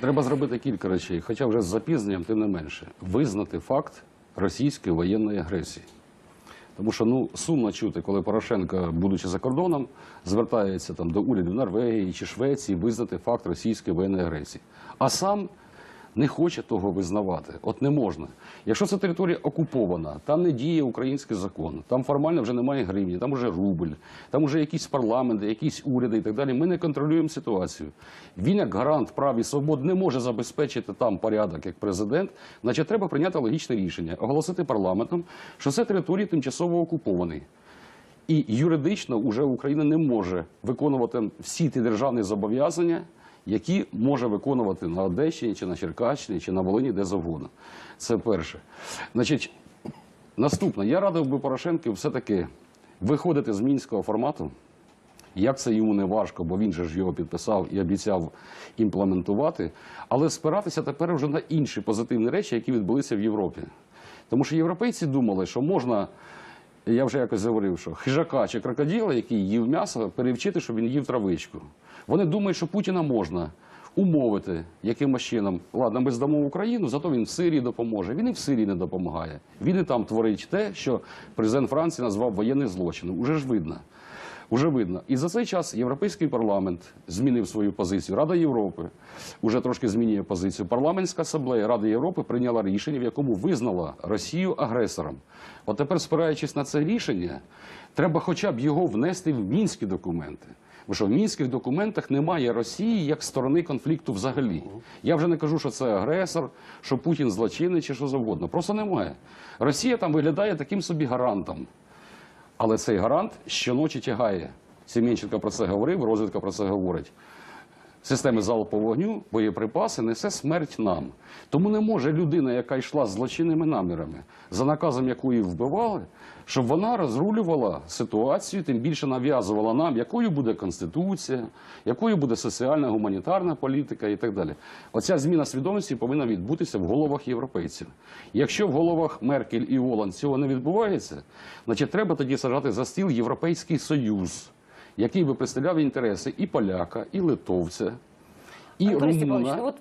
Треба зробити кілька речей, хоча вже з запізненням, тим не менше, визнати факт російської воєнної агресії. Тому що ну сумно чути, коли Порошенко, будучи за кордоном, звертається там до уряду Норвегії чи Швеції визнати факт російської воєнної агресії, а сам не хоче того визнавати. От не можна. Якщо це територія окупована, там не діє український закон, там формально вже немає гривні, там вже рубль, там вже якісь парламенти, якісь уряди і так далі. Ми не контролюємо ситуацію. Він, як гарант прав і свобод, не може забезпечити там порядок як президент. Значить, треба прийняти логічне рішення, оголосити парламентом, що це території тимчасово окуповані. І юридично вже Україна не може виконувати всі ті державні зобов'язання, які може виконувати на Одещині, чи на Черкащині, чи на Волині, де завгодно. Це перше. Значить, наступне. Я радив би Порошенку все-таки виходити з мінського формату. Як це йому не важко, бо він же ж його підписав і обіцяв імплементувати, але спиратися тепер вже на інші позитивні речі, які відбулися в Європі. Тому що європейці думали, що можна, я вже якось говорив, що хижака чи крокодила, який їв м'ясо, перевчити, щоб він їв травичку. Вони думають, що Путіна можна умовити якимось чином. Ладно, ми здамо Україну, зато він в Сирії допоможе. Він і в Сирії не допомагає. Він і там творить те, що президент Франції назвав воєнним злочином. Уже ж видно. Уже видно. І за цей час Європейський парламент змінив свою позицію. Рада Європи вже трошки змінює позицію. Парламентська асамблея Ради Європи прийняла рішення, в якому визнала Росію агресором. От тепер, спираючись на це рішення, треба хоча б його внести в мінські документи. Бо що в мінських документах немає Росії як сторони конфлікту взагалі. Я вже не кажу, що це агресор, що Путін злочинний чи що завгодно. Просто немає. Росія там виглядає таким собі гарантом. Але цей гарант щоночі тягає. Сім'янченко про це говорив, розвідка про це говорить. Системи залпового вогню, боєприпаси несе смерть нам. Тому не може людина, яка йшла з злочинними намірами, за наказом якої вбивали, щоб вона розрулювала ситуацію, тим більше нав'язувала нам, якою буде конституція, якою буде соціальна гуманітарна політика і так далі. Оця зміна свідомості повинна відбутися в головах європейців. Якщо в головах Меркель і Оланд цього не відбувається, значить треба тоді сажати за стіл Європейський Союз який би представляв інтереси і поляка, і литовця, і румуна. ну